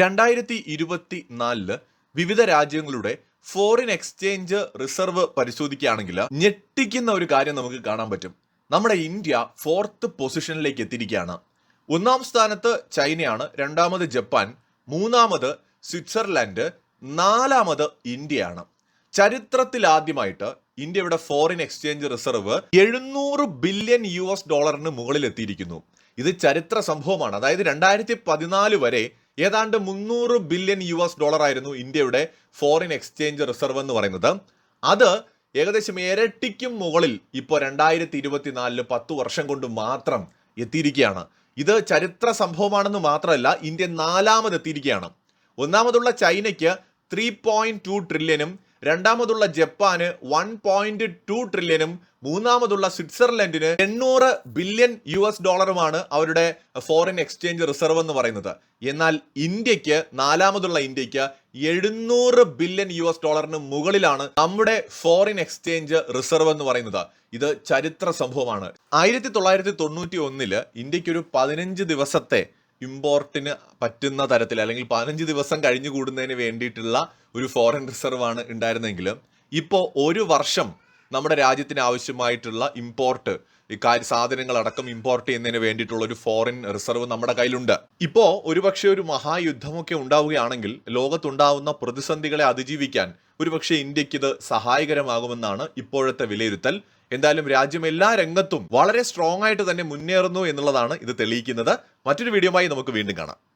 രണ്ടായിരത്തി ഇരുപത്തി നാലിൽ വിവിധ രാജ്യങ്ങളുടെ ഫോറിൻ എക്സ്ചേഞ്ച് റിസർവ് പരിശോധിക്കുകയാണെങ്കിൽ ഞെട്ടിക്കുന്ന ഒരു കാര്യം നമുക്ക് കാണാൻ പറ്റും. നമ്മുടെ ഇന്ത്യ ഫോർത്ത് പൊസിഷനിലേക്ക് എത്തിയിരിക്കുകയാണ്. ഒന്നാം സ്ഥാനത്ത് ചൈനയാണ് രണ്ടാമത് ജപ്പാൻ മൂന്നാമത് സ്വിറ്റ്സർലൻഡ് നാലാമത് ഇന്ത്യയാണ്. ചരിത്രത്തിൽ ആദ്യമായിട്ട് ഇന്ത്യയുടെ ഫോറിൻ എക്സ്ചേഞ്ച് റിസർവ് എഴുന്നൂറ് ബില്യൺ യു എസ് ഡോളറിന് മുകളിൽ എത്തിയിരിക്കുന്നു ഇത് ചരിത്ര സംഭവമാണ്. അതായത് രണ്ടായിരത്തി പതിനാല് വരെ ഏതാണ്ട് മുന്നൂറ് ബില്യൺ യു എസ് ഡോളർ ആയിരുന്നു ഇന്ത്യയുടെ ഫോറിൻ എക്സ്ചേഞ്ച് റിസർവ് എന്ന് പറയുന്നത്. അത് ഏകദേശം ഇരട്ടിക്കും മുകളിൽ ഇപ്പോൾ രണ്ടായിരത്തി ഇരുപത്തിനാലിൽ പത്ത് വർഷം കൊണ്ട് മാത്രം എത്തിയിരിക്കുകയാണ്. ഇത് ചരിത്ര സംഭവമാണെന്ന് മാത്രമല്ല ഇന്ത്യ നാലാമത് എത്തിയിരിക്കുകയാണ് ഒന്നാമതുള്ള ചൈനയ്ക്ക് ത്രീ പോയിന്റ് ടു ട്രില്യനും രണ്ടാമതുള്ള ജപ്പാന് വൺ പോയിന്റ് ടു ട്രില്യനും മൂന്നാമതുള്ള സ്വിറ്റ്സർലൻഡിന് എണ്ണൂറ് ബില്യൺ യു എസ് ഡോളറുമാണ് അവരുടെ ഫോറിൻ എക്സ്ചേഞ്ച് റിസർവ് എന്ന് പറയുന്നത്. എന്നാൽ ഇന്ത്യയ്ക്ക് നാലാമതുള്ള ഇന്ത്യയ്ക്ക് എഴുന്നൂറ് ബില്യൺ യു എസ് ഡോളറിന് മുകളിലാണ് നമ്മുടെ ഫോറിൻ എക്സ്ചേഞ്ച് റിസർവ് എന്ന് പറയുന്നത്. ഇത് ചരിത്ര സംഭവമാണ്. ആയിരത്തി തൊള്ളായിരത്തി തൊണ്ണൂറ്റി ഒന്നിൽ ഇന്ത്യയ്ക്ക് ഒരു പതിനഞ്ച് ദിവസത്തെ ഇമ്പോർട്ടിന് പറ്റുന്ന തരത്തിൽ അല്ലെങ്കിൽ പതിനഞ്ച് ദിവസം കഴിഞ്ഞു കൂടുന്നതിന് വേണ്ടിയിട്ടുള്ള ഒരു ഫോറിൻ റിസർവ് ആണ് ഉണ്ടായിരുന്നെങ്കിൽ ഇപ്പോൾ ഒരു വർഷം നമ്മുടെ രാജ്യത്തിന് ആവശ്യമായിട്ടുള്ള ഇമ്പോർട്ട് ഈ കാര്യ സാധനങ്ങളടക്കം ഇമ്പോർട്ട് ചെയ്യുന്നതിന് വേണ്ടിയിട്ടുള്ള ഒരു ഫോറിൻ റിസർവ് നമ്മുടെ കയ്യിലുണ്ട്. ഇപ്പോൾ ഒരുപക്ഷെ ഒരു മഹായുദ്ധമൊക്കെ ഉണ്ടാവുകയാണെങ്കിൽ ലോകത്തുണ്ടാവുന്ന പ്രതിസന്ധികളെ അതിജീവിക്കാൻ ഒരുപക്ഷെ ഇന്ത്യയ്ക്ക് ഇത് സഹായകരമാകുമെന്നാണ് ഇപ്പോഴത്തെ വിലയിരുത്തൽ. എന്തായാലും രാജ്യം എല്ലാ രംഗത്തും വളരെ സ്ട്രോങ് ആയിട്ട് തന്നെ മുന്നേറുന്നു എന്നുള്ളതാണ് ഇത് തെളിയിക്കുന്നത്. മറ്റൊരു വീഡിയോയുമായി നമുക്ക് വീണ്ടും കാണാം.